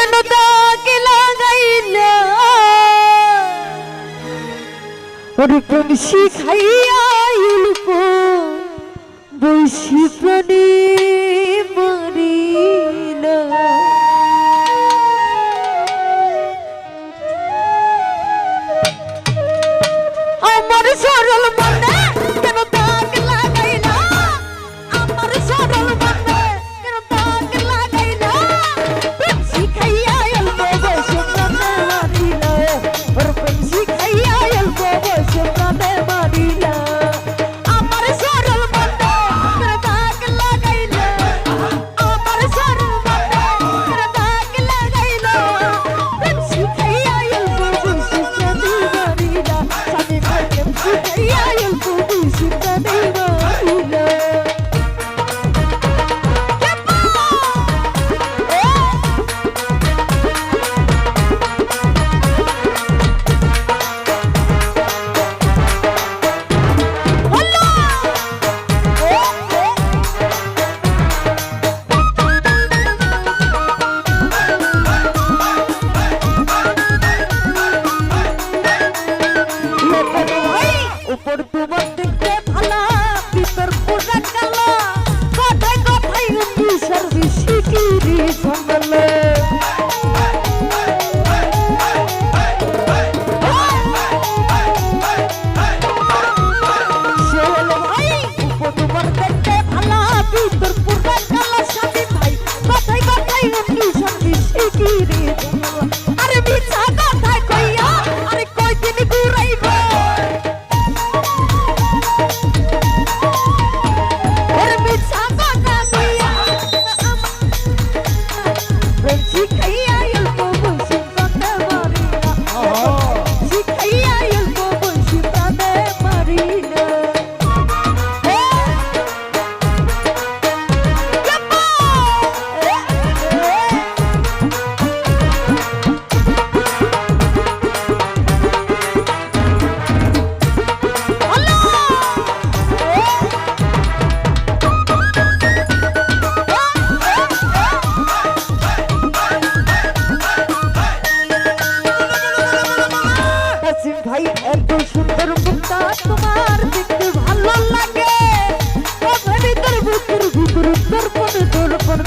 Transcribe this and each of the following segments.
जनो दाग लागैला और कोन शिखाइया ইলকো বৈশি প্রাণী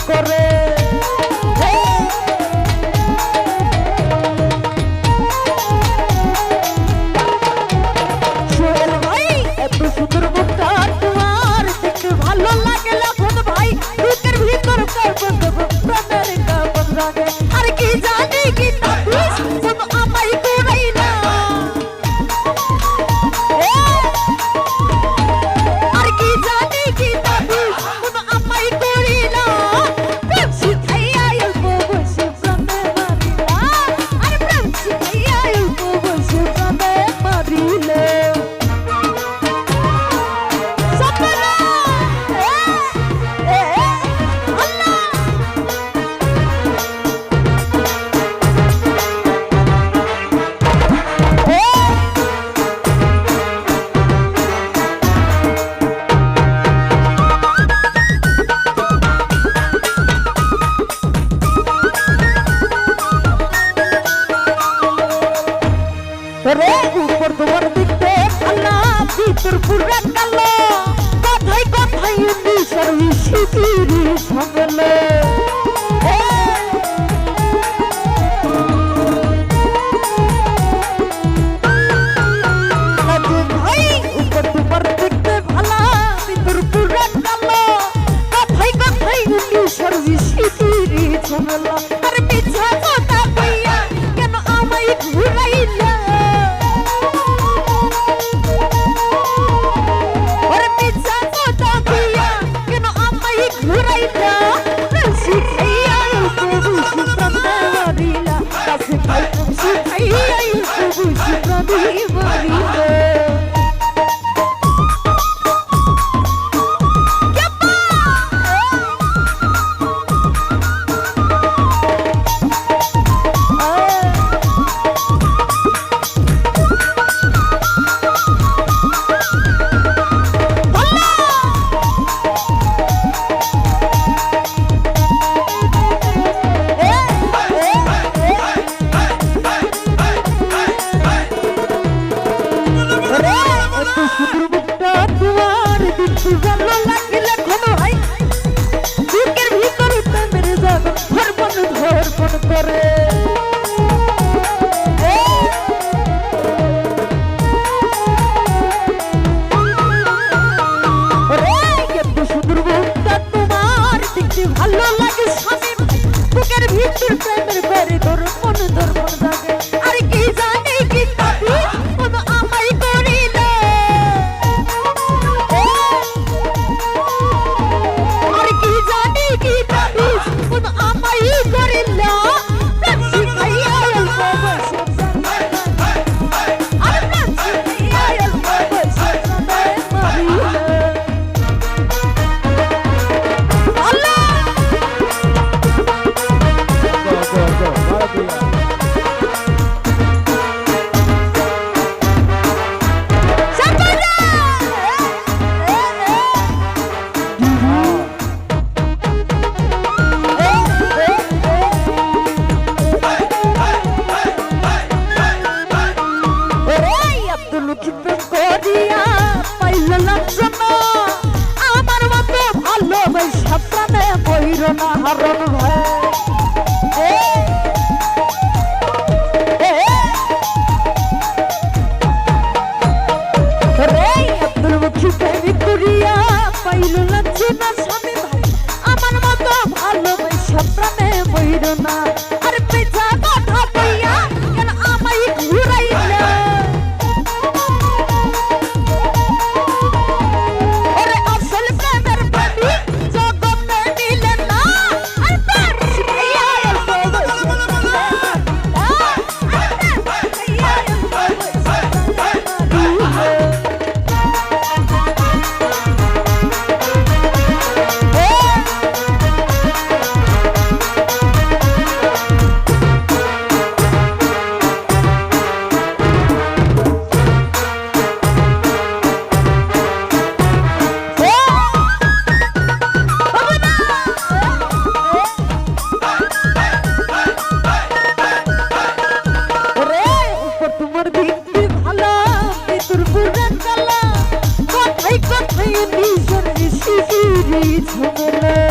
করে। এত সুন্দর মুখটা তোমার দেখতে ভালো লাগে লাফত ভাই বুকের ভিতর কাপড় কাপড় লাগে আর কি ওরে উপর তোমার দিতে আল্লাহ ভিতর কথায় কথায় ইন্দি সিকিরি সঙ্গলে ঘুমলা